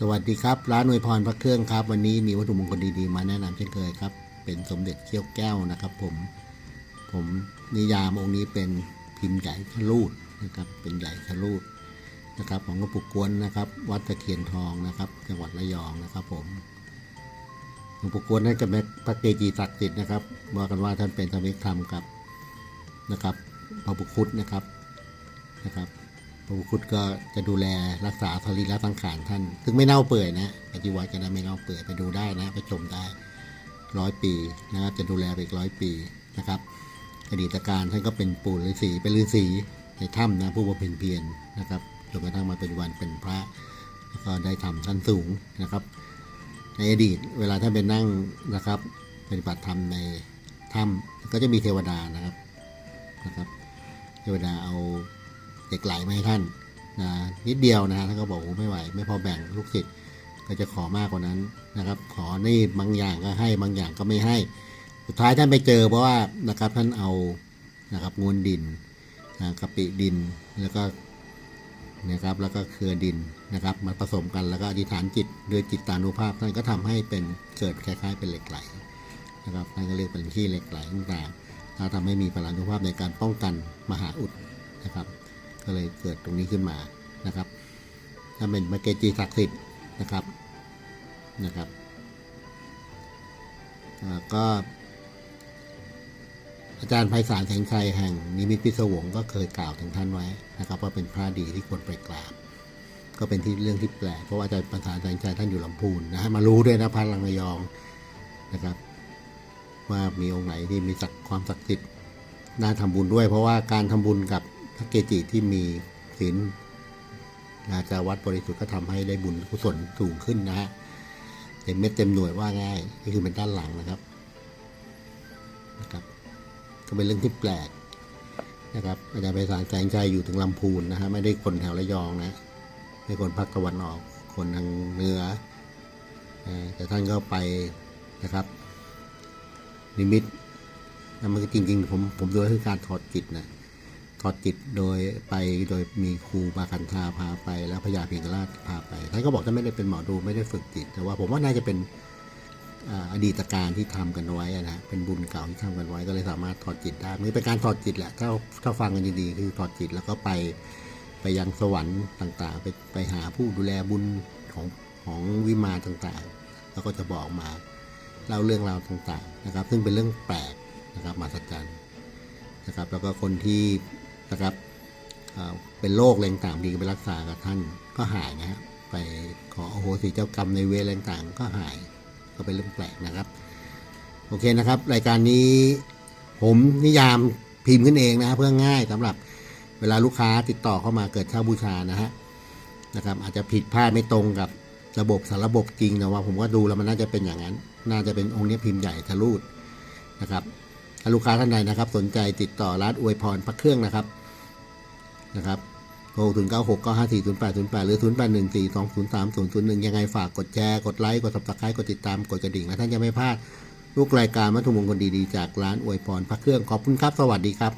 สวัสดีครับ ร้านอวยพรพระเครื่องครับ วันนี้มีวัตถุมงคลดีๆ มาแนะนำเช่นเคยครับ เป็นสมเด็จเขี้ยวแก้วนะครับผม ผมนิยามองค์นี้เป็นพิมพ์ใหญ่ชะลูดนะครับ เป็นใหญ่ชะลูดนะครับ ของหลวงปู่กวนนะครับ วัดตะเคียนทองนะครับ จังหวัดระยองนะครับผมหลวงปู่กวนนั่นก็เป็นพระเกจีศักดิ์สิทธิ์นะครับว่ากันว่าท่านเป็นธรรมิกธรรมกับนะครับพระบุคุตนะครับนะครับ พระคุตก็จะดูแลรักษาสรีระสังขารท่าน ซึ่งไม่เน่าเปื่อยนะปฏิวัติจะได้ไม่เน่าเปื่อยไปดูได้นะ ไปชมได้ร้อยปีนะครับ จะดูแลไปอีกร้อยปีนะครับอดีตการท่านก็เป็นปู่ฤาษีเป็นฤาษีในถ้ำนะผู้บำเพ็ญเพียรนะครับจนกระทั่งมาเป็นวันเป็นพระแล้วก็ได้ทำชั้นสูงนะครับ ในอดีตเวลาท่านไปนั่งนะครับปฏิบัติธรรมในถ้ำก็จะมีเทวดานะครับนะครับ เทวดาเอา เหล็กไหลมาให้ท่านนะนิดเดียวนะฮะท่านก็บอกโอ้ไม่ไหว ไม่พอแบ่งลูกศิษย์ก็จะขอมากกว่านั้นนะครับ ขอนี่บางอย่างก็ให้บางอย่างก็ไม่ให้ สุดท้ายท่านไปเจอเพราะว่านะครับท่านเอานะครับงวนดินนะกะปิดินแล้วก็นะครับแล้วก็เครือดินนะครับมาผสมกันแล้วก็อธิษฐานจิตด้วยจิตตานุภาพท่านก็ทำให้เป็นเกิดคล้ายๆ เป็นเหล็กไหลนะครับท่านก็เรียกเป็นขี้เหล็กไหลต่างๆถ้าทำให้มีพลานุภาพในการป้องกันมหาอุดนะครับ ก็เลยเกิดตรงนี้ขึ้นมานะครับ ถ้าเป็นมาเกจีศักดิ์สิทธิ์นะครับนะครับก็อาจารย์ไพศาลแสงชัยแห่งนิมิตพิศวงก็เคยกล่าวถึงท่านไว้นะครับ ว่าเป็นพระดีที่ควรไปกราบก็เป็นที่เรื่องที่แปลกเพราะว่าอาจารย์ไพศาลแสงชัยท่านอยู่ลำพูนนะฮะมารู้ด้วยนะพระลังระยองนะครับ ว่ามีองค์ไหนที่มีศักดิ์ความศักดิ์สิทธิ์น่าทำบุญด้วย เพราะว่าการทำบุญกับ ระเกจิที่มีศีลอาจาวัดบริสุทธิ์ก็ทำให้ได้บุญกุศลสูงขึ้นนะฮะเต็มเม็ดเต็มหน่วยว่าง่ายนี่คือเป็นด้านหลังนะครับนะครับ ก็เป็นเรื่องที่แปลกนะครับอาจารย์ไพศาลแสงชัยอยู่ถึงลำพูนนะฮะไม่ได้คนแถวระยองนะไม่คนภาคตะวันออก คนทางเหนือเอ่อแต่ท่านก็ไปนะครับ นิมิตนั่นมันก็จริงๆผมผมดูว่าคือการถอดจิตนะ ถอดจิตโดยไปโดยมีครูบาคันธาพาไป แล้วพญาพิงราชพาไปท่านก็บอกท่านไม่ได้เป็นหมอดูไม่ได้ฝึกจิต แต่ว่าผมว่าน่าจะเป็นอดีตการที่ทำกันไว้อะนะเป็นบุญเก่าที่ทำกันไว้ก็เลยสามารถถอดจิตได้มันเป็นการถอดจิตแหละถ้าถ้าฟังกันดีๆคือถอดจิตแล้วก็ไปไปยังสวรรค์ต่างๆ ไปไปหาผู้ดูแลบุญของของวิมานต่างๆ แล้วก็จะบอกมาเล่าเรื่องราวต่างๆนะครับ ซึ่งเป็นเรื่องแปลกนะครับมหัศจรรย์นะครับ แล้วก็คนที่ นะครับเป็นโรคอะไรต่างๆดีก็ไปรักษากับท่านก็หายนะฮะไปขอโอโหสิเจ้ากรรมในเวรอะไรต่างก็หายก็เป็นเรื่องแปลกนะครับ โอเคนะครับ รายการนี้ผมนิยามพิมพ์ขึ้นเองนะเพื่อง่ายสำหรับเวลาลูกค้าติดต่อเข้ามาเกิดเช่าบูชานะฮะนะครับ อาจจะผิดพลาดไม่ตรงกับระบบสารระบบจริงแต่ว่าผมก็ดูแล้วมันน่าจะเป็นอย่างนั้น น่าจะเป็นองค์นี้พิมพ์ใหญ่ทะลุดนะครับ ลูกค้าท่านใดนะครับ สนใจติดต่อร้านอวยพรพระเครื่องนะครับนะครับโทรถึง96 954 0808 หรือ 0814 203 001 ยังไงฝากกดแชร์ กดไลค์ กด subscribe กดติดตาม กดกระดิ่ง และท่านจะไม่พลาดลูกรายการวัตถุมงคลดีๆ จากร้านอวยพรพระเครื่อง ขอบคุณครับ สวัสดีครับ